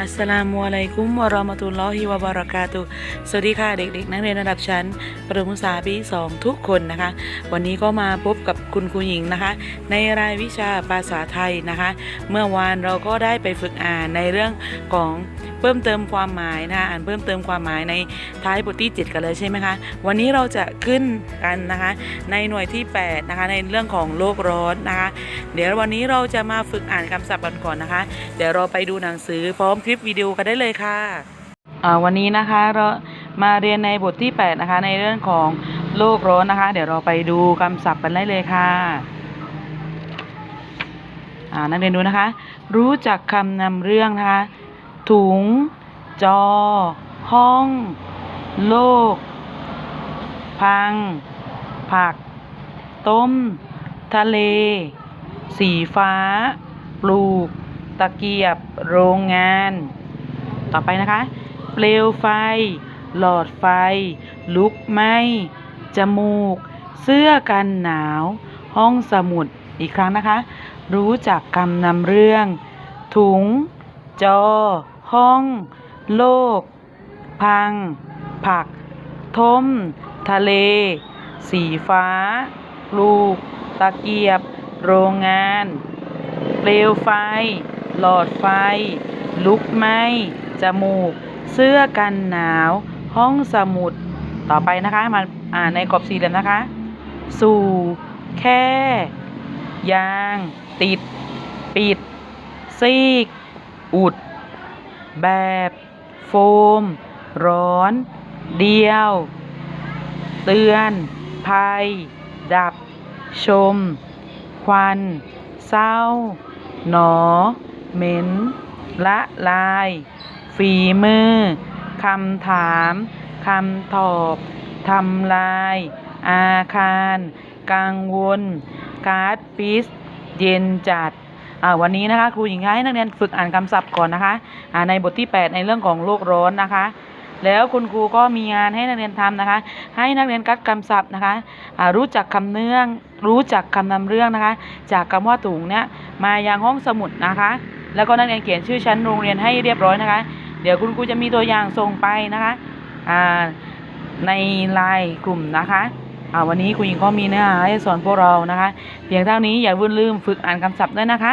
อัสสลามุอะลัยกุมวะราะมะตุลลอฮิวะบารากาตุสวัสดีค่ะเด็กๆ นักเรียนระดับชั้น ประถมศึกษาปีสองทุกคนนะคะ วันนี้ก็มาพบกับคุณครูหญิงนะคะ ในรายวิชาภาษาไทยนะคะ เมื่อวานเราก็ได้ไปฝึกอ่านในเรื่องของเพิ่มเติมความหมายนะคะอ่านเพิ่มเติมความหมายในท้ายบทที่ 7 กันเลยใช่ไหมคะ วันนี้เราจะขึ้นกันนะคะ ในหน่วยที่ 8 นะคะ ในเรื่องของโลกร้อนนะคะ เดี๋ยววันนี้เราจะมาฝึกอ่านคำศัพท์กันก่อนนะคะ เดี๋ยวเราไปดูหนังสือพร้อมคลิปวิดีโอกันได้เลยค่ะวันนี้นะคะเรามาเรียนในบทที่ 8 นะคะ ในเรื่องของโลกร้อนนะคะ เดี๋ยวเราไปดูคำศัพท์กันได้เลยค่ะนักเรียนดูนะคะ รู้จักคำนำเรื่องนะคะ ถุง จอ ห้อง โลก พัง ผัก ต้ม ทะเล สีฟ้า ปลูก ตะเกียบ โรงงาน ต่อไปนะคะ เปลวไฟ หลอดไฟ ลุกไหม้จมูก เสื้อกันหนาว ห้องสมุด อีกครั้งนะคะ รู้จักคำนำเรื่อง ถุง จอ ห้อง โลก พัง ผัก ทม ทะเล สีฟ้า ลูก ตะเกียบ โรงงาน เปลวไฟ หลอดไฟ ลุกไหมจมูก เสื้อกันหนาว ห้องสมุด ต่อไปนะคะมาอ่านในกรอบสี่เหลี่ยมนะคะ สู่ แค่ ยาง ติด ปิด ซีก อุด แบบ โฟม ร้อน เดียว เตือน ภัย ดับ ชม ควัน เศร้า หนอ เหม็น ละลาย ฝีมือ คำถาม คำตอบ ทำลาย อาคาร กังวล การ์ดปิส เย็นจัด วันนี้นะคะครูหญิงให้นักเรียนฝึกอ่านคำศัพท์ก่อนนะคะในบทที่ 8 ในเรื่องของโลกร้อนนะคะ แล้วคุณครูก็มีงานให้นักเรียนทำนะคะ ให้นักเรียนกัดคำศัพท์นะคะรู้จักคำเนื่อง รู้จักคำนำเรื่องนะคะ จากคำว่าถุงเนี่ยมายังห้องสมุดนะคะ แล้วก็นักเรียนเขียนชื่อชั้นโรงเรียนให้เรียบร้อยนะคะ เดี๋ยวคุณครูจะมีตัวอย่างส่งไปนะคะในไลน์กลุ่มนะคะวันนี้ครูหญิงก็มีเนื้อหาให้สอนพวกเรานะคะ เพียงเท่านี้อย่าลืมฝึกอ่านคำศัพท์ด้วยนะคะ